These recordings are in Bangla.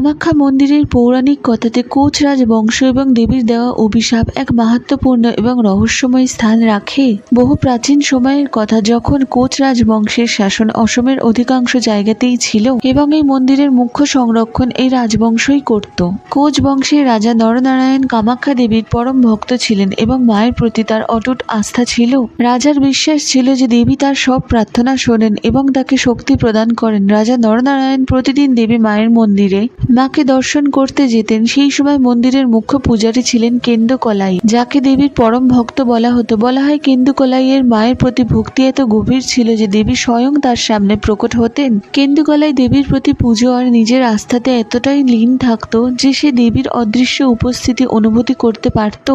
কামাখ্যা মন্দিরের পৌরাণিক কথাতে কোচরাজ বংশ এবং দেবীর দেওয়া অভিশাপ এক মাহাত্ম্যপূর্ণ এবং রহস্যময় স্থান রাখে। বহু প্রাচীন সময়ের কথা যখন কোচরাজ বংশের শাসন অসমের অধিকাংশ জায়গাতেই ছিল এবং এই মন্দিরের মুখ্য সংরক্ষণ এই রাজবংশই করত। কোচ বংশের রাজা নরনারায়ণ কামাখ্যা দেবীর পরম ভক্ত ছিলেন এবং মায়ের প্রতি তার অটুট আস্থা ছিল। রাজার বিশ্বাস ছিল যে দেবী তার সব প্রার্থনা শোনেন এবং তাকে শক্তি প্রদান করেন। রাজা নরনারায়ণ প্রতিদিন দেবী মায়ের মন্দিরে মাকে দর্শন করতে যেতেন, সেই সময় মন্দিরের মুখ্য পূজারী ছিলেন কেন্দুকলাই, যাকে দেবীর পরম ভক্ত বলা হতো। বলা হয় কেন্দুকলাইয়ের মায়ের প্রতি ভক্তি এত গভীর ছিল যে দেবী স্বয়ং তার সামনে প্রকট হতেন। কেন্দুকলাই দেবীর প্রতি পুজো আর নিজের আস্থাতে এতটাই লীন থাকত যে সে দেবীর অদৃশ্য উপস্থিতি অনুভূতি করতে পারত।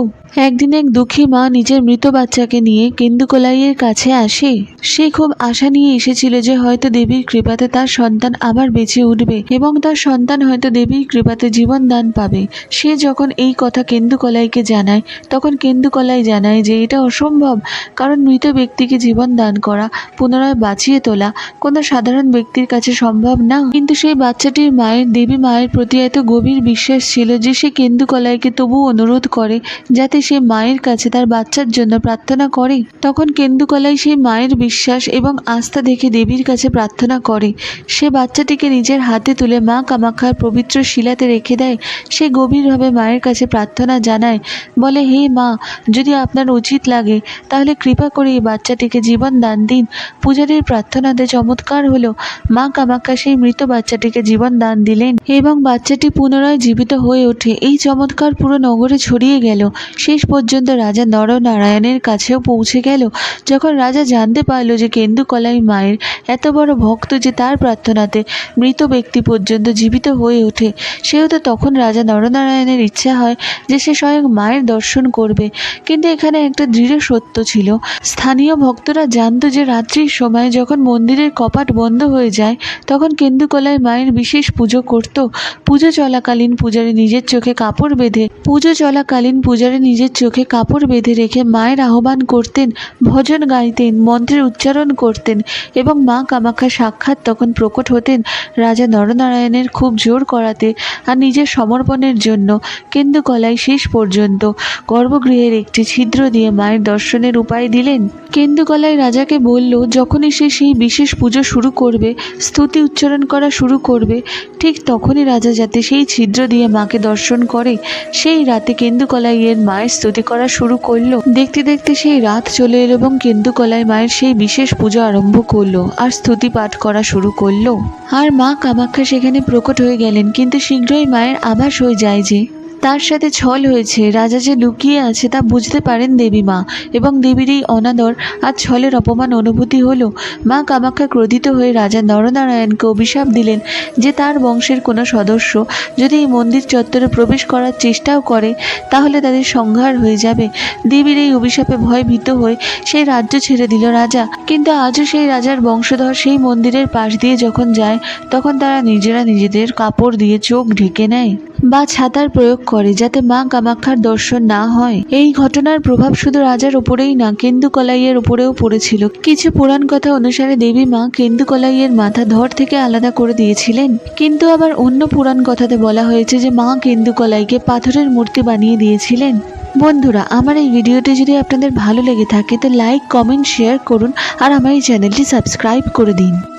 একদিন এক দুঃখী মা নিজের মৃত বাচ্চাকে নিয়ে কেন্দুকলাইয়ের কাছে আসে। সে খুব আশা নিয়ে এসেছিল যে হয়তো দেবীর কৃপাতে তার সন্তান আবার বেঁচে উঠবে এবং তার সন্তান হয়তো দেবীর কৃপাতে জীবন দান পাবে। সে যখন এই কথা কেন্দুকলাইকে জানায়, তখন কেন্দুকলাই জানায় যে এটা অসম্ভব, কারণ মৃত ব্যক্তিকে জীবন দান করা, পুনরায় বাঁচিয়ে তোলা কোনো সাধারণ ব্যক্তির কাছে সম্ভব না। কিন্তু সেই বাচ্চাটির মায়ের, দেবী মায়ের প্রতি এত গভীর বিশ্বাস ছিল যে সে কেন্দুকলাইকে তবু অনুরোধ করে যাতে সে মায়ের কাছে তার বাচ্চার জন্য প্রার্থনা করে। তখন কেন্দুকলাই সেই মায়ের বিশ্বাস এবং আস্থা দেখে দেবীর কাছে প্রার্থনা করে। সে বাচ্চাটিকে নিজের হাতে তুলে মা কামাখ্যার পবিত্র শিলাতে রেখে দেয়। সে গভীরভাবে মায়ের কাছে প্রার্থনা জানায়, বলে, হে মা, যদি আপনার উচিত লাগে, তাহলে কৃপা করে এই বাচ্চাটিকে জীবন দান দিন। পূজারীর প্রার্থনাতে চমৎকার হলো, মা কামাখ্যা সেই মৃত বাচ্চাটিকে জীবন দান দিলেন এবং বাচ্চাটি পুনরায় জীবিত হয়ে ওঠে। এই চমৎকার পুরো নগরে ছড়িয়ে গেল। শেষ পর্যন্ত রাজা নরনারায়ণের কাছেও পৌঁছে গেল, যখন রাজা জানতে পারল যে কেন্দুকলাই মায়ের এত বড় ভক্ত যে তার প্রার্থনাতে মৃত ব্যক্তি পর্যন্ত জীবিত হয়ে ওঠে সেহেতু তখন রাজা নরনারায়ণের ইচ্ছা হয় যে সে স্বয়ং মায়ের দর্শন করবে। কিন্তু এখানে একটা দৃঢ় সত্য ছিল। স্থানীয় ভক্তরা জানতো যে রাত্রির সময় যখন মন্দিরের কপাট বন্ধ হয়ে যায়, তখন কেন্দুকলায় মায়ের বিশেষ পুজো করত। পুজো চলাকালীন পূজারী নিজের চোখে কাপড় বেঁধে, পুজো চলাকালীন পূজারী নিজের চোখে কাপড় বেঁধে রেখে মায়ের আহ্বান করতেন, ভজন গাইতেন, মন্ত্রের উচ্চারণ করতেন এবং মা কামাখ্যা সাক্ষাৎ তখন প্রকট হতেন। রাজা নরনারায়ণের খুব জোর করাতে আর নিজের সমর্পণের জন্য কেন্দুকলাই শেষ পর্যন্ত গর্ভগৃহের একটি ছিদ্র দিয়ে মায়ের দর্শনের উপায় দিলেন। কেন্দুকলাই রাজাকে বলল, যখনই সে সেই বিশেষ পুজো শুরু করবে, স্তুতি উচ্চারণ করা শুরু করবে, ঠিক তখনই রাজা যাতে সেই ছিদ্র দিয়ে মাকে দর্শন করে। সেই রাতে কেন্দুকলাইয়ের মায়ের স্তুতি করা শুরু করল। দেখতে দেখতে সেই রাত চলে এলো এবং কেন্দুকলাই মায়ের সেই বিশেষ পুজো আরম্ভ করল আর স্তুতি পাঠ করা শুরু করল। আর মা কামাখ্যা সেখানে প্রকট হয়ে গেলেন। কিন্তু শীঘ্রই মায়ের আভাস হয়ে যায় যে তার সাথে ছল হয়েছে। রাজা যে লুকিয়ে আছে তা বুঝতে পারেন দেবী মা এবং দেবীর এই অনাদর আর ছলের অপমান অনুভূতি হলো। মা কামাখ্যা ক্রোধিত হয়ে রাজা নরনারায়ণকে অভিশাপ দিলেন যে তার বংশের কোনো সদস্য যদি এই মন্দির চত্বরে প্রবেশ করার চেষ্টাও করে, তাহলে তাদের সংহার হয়ে যাবে। দেবীর এই অভিশাপে ভয় ভীত হয়ে সেই রাজ্য ছেড়ে দিল রাজা। কিন্তু আজও সেই রাজার বংশধর সেই মন্দিরের পাশ দিয়ে যখন যায়, তখন তারা নিজেরা নিজেদের কাপড় দিয়ে চোখ ঢেকে নেয়। বা ছাতার প্রয়োগ করে যাতে মা কামাখ্যার দর্শন না হয়। এই ঘটনার প্রভাব শুধু রাজার উপরেই না, কেন্দুকলাইয়ের উপরেও পড়েছিল। কিছু পুরাণ কথা অনুসারে দেবী মা কেন্দুকলাইয়ের মাথা ধর থেকে আলাদা করে দিয়েছিলেন। কিন্তু আবার অন্য পুরাণ কথাতে বলা হয়েছে যে মা কেন্দুকলাইকে পাথরের মূর্তি বানিয়ে দিয়েছিলেন। বন্ধুরা, আমার এই ভিডিওটি যদি আপনাদের ভালো লেগে থাকে, তো লাইক, কমেন্ট, শেয়ার করুন আর আমার এই চ্যানেলটি সাবস্ক্রাইব করে দিন।